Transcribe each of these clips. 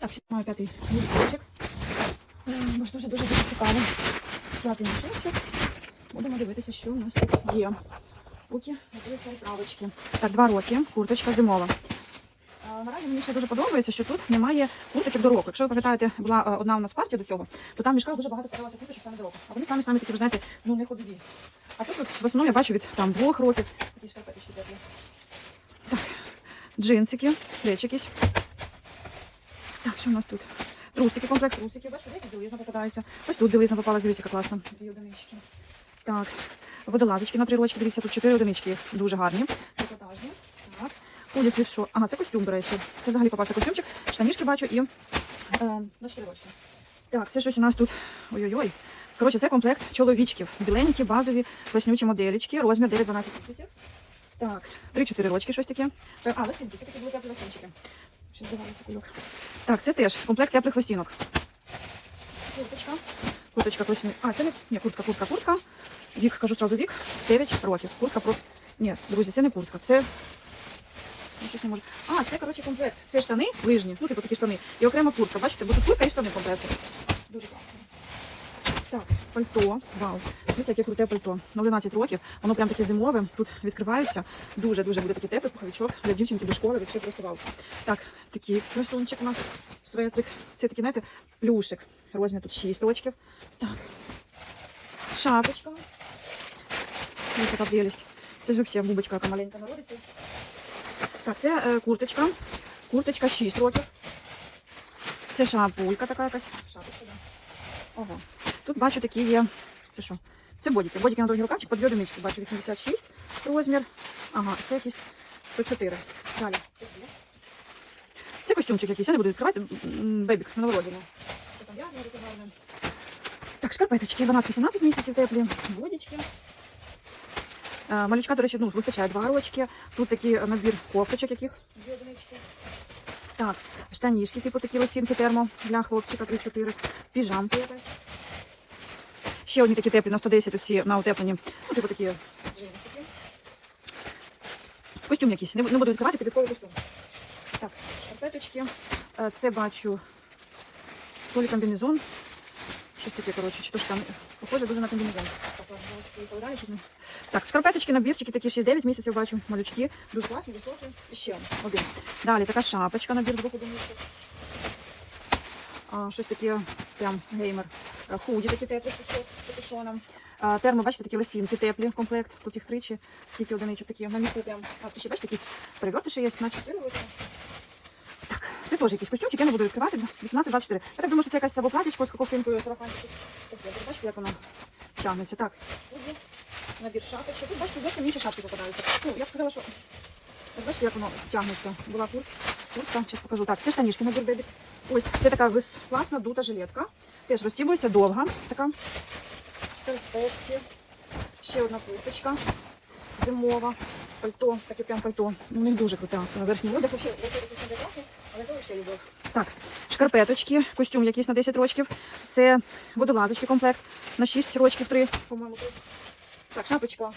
Так, ще маю п'ятий мішочок. Е, Може, дуже дуже дуже цікаво. П'ятий мішочок. Будемо дивитися, що у нас тут є. Поки готуються відправочки. Так, два роки. Курточка зимова. Е, Наразі мені ще дуже подобається, що тут немає курточок до року. Якщо ви пам'ятаєте, була е, одна у нас партія до цього, то там в мішках дуже багато продавалося курточок саме до року. А вони самі самі такі, ви знаєте, ну не ходові. А тут от, в основному я бачу від там двох років. Такі шкарпеточки теплі. Так, джинсики, стреч якісь. Що у нас тут? Трусики, комплект трусиків. Бачите, деякі білизна попадається. Ось тут білизна попала, дивіться, яка класна. Дві одинички. Так, водолазочки на три рочки. Дивіться, тут чотири одинички. Дуже гарні. Трикотажні. Так. Ходять світшо. Ага, це костюм, до речі. Це взагалі попався костюмчик. Штанішки бачу і е, на рочки. Так, це щось у нас тут. Ой-ой-ой. Коротше, це комплект чоловічків. Біленькі, базові, класнючі моделічки, розмір 9-12 місяців. Так, 3-4 рочки, щось таке. Е, А, лосінки, це такі були теплі Ще здавалося кульок. Так, це теж комплект теплих лосінок. Курточка. Курточка класні. А, це не ні, куртка, куртка, куртка. Вік, кажу сразу вік. 9 років. Куртка про. Ні, друзі, це не куртка, це. Щось не можу. А, це, коротше, комплект. Це штани лижні, ну, типу такі штани. І окрема куртка. Бачите, бо тут куртка і штани в комплекті. Дуже класно. Так, пальто. Вау. Дивіться, яке круте пальто. На 11 років. Воно прям таке зимове. Тут відкривається. Дуже-дуже буде такий теплий пуховичок для дівчинки до школи. Якщо просто вау. Так, такий красунчик у нас. Светлик. Це такий, знаєте, плюшик. Розмір тут 6 рочків. Так. Шапочка. Ось така прелість. Це ж взагалі бубочка, яка маленька народиться. Так, це е, курточка. Курточка 6 років. Це шапулька така якась. Шапочка, да. Ого. Тут бачу такі є. Це що? Це бодіки. Бодіки на довгі рукавчик, по дві одинички. Бачу 86 розмір. Ага, це якісь 104. Далі. Це костюмчик якийсь, я не буду відкривати. Бебік на новогодину. Що там в'язано, таке гарне. Так, шкарпеточки 12-18 місяців теплі. Бодічки. Е, Малючка, до речі, ну, вистачає два рочки. Тут такий набір кофточок, яких дві. Так, штанішки, типу такі лосінки термо для хлопчика 3-4. Піжамки якась. Ще одні такі теплі на 110 всі на утеплені. Ну, типу такі джинсики. Костюм якийсь. Не буду відкривати, підлітковий костюм. Так, шкарпеточки. Е, Це бачу то лі комбінезон. Щось таке, коротше, чи то ж там похоже дуже на комбінезон. Так, шкарпеточки, набірчики такі 6-9 місяців бачу, малючки. Дуже класні, високі. І ще один. Далі така шапочка, набір двох одиничок. А, щось таке прям геймер. Е, Худі такі теплі з капюшоном. Термо, бачите, такі лосінки теплі, комплект. Тут їх тричі, скільки одиничок такі. На місці прям. А, ще, бачите, якісь перевертиші є на 4 роки. Це теж якийсь костюмчик, я не буду відкривати. 18-24. Я так думаю, що це якась або з кокофінкою, сарафанчик. Бачите, як воно тягнеться. Так, набір шапочок. Тут, бачите, зовсім інші шапки попадаються. Ну, я б сказала, що От бачите, як воно тягнеться. Була курт, куртка, зараз покажу. Так, це штанішки набір бебі. Ось це така класна дута жилетка. Теж розтібується довга. Така. Шкарпетки. Ще одна курточка. Зимова. Пальто, таке прям пальто. Ну, У них дуже крута. Верхній одяг взагалі але це взагалі любов. Так, шкарпеточки, костюм якийсь на 10 років. Це водолазочки комплект на 6 років, 3, по-моєму, Так, шапочка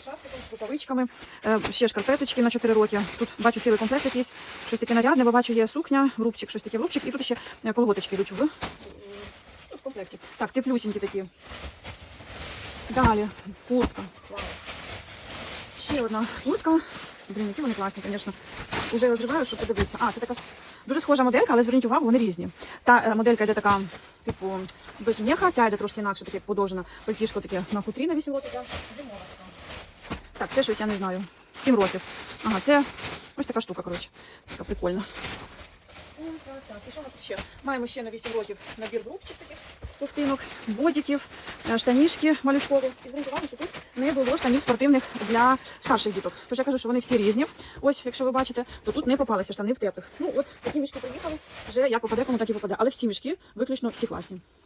з з рукавичками. Е, ще шкарпеточки на 4 роки. Тут бачу цілий комплект якийсь. Щось таке нарядне, бо бачу є сукня, рубчик, щось таке в рубчик. І тут ще е, колготочки йдуть в, ну, в комплекті. Так, теплюсінькі такі. Далі, куртка. Ще одна куртка. Блін, які вони класні, звісно. Уже розриваю, щоб подивитися. А, це така дуже схожа моделька, але зверніть увагу, вони різні. Та е, моделька йде така, типу, без м'яха, ця йде трошки інакше, таке подовжена. Пальтішко таке на хутрі на 8 років. Зимова. Так, це щось я не знаю. 7 років. Ага, це ось така штука, коротше. Така прикольна. Так, так. І що у нас ще? Маємо ще на 8 років набір грубчик таких ковтинок, бодіків, е, штанішки малюшкові. І зрозуміло, що тут не було штанів спортивних для старших діток. Тож я кажу, що вони всі різні. Ось, якщо ви бачите, то тут не попалися штани в теплих. Ну, от такі мішки приїхали, вже як попаде, кому так і попаде. Але всі мішки виключно всі класні.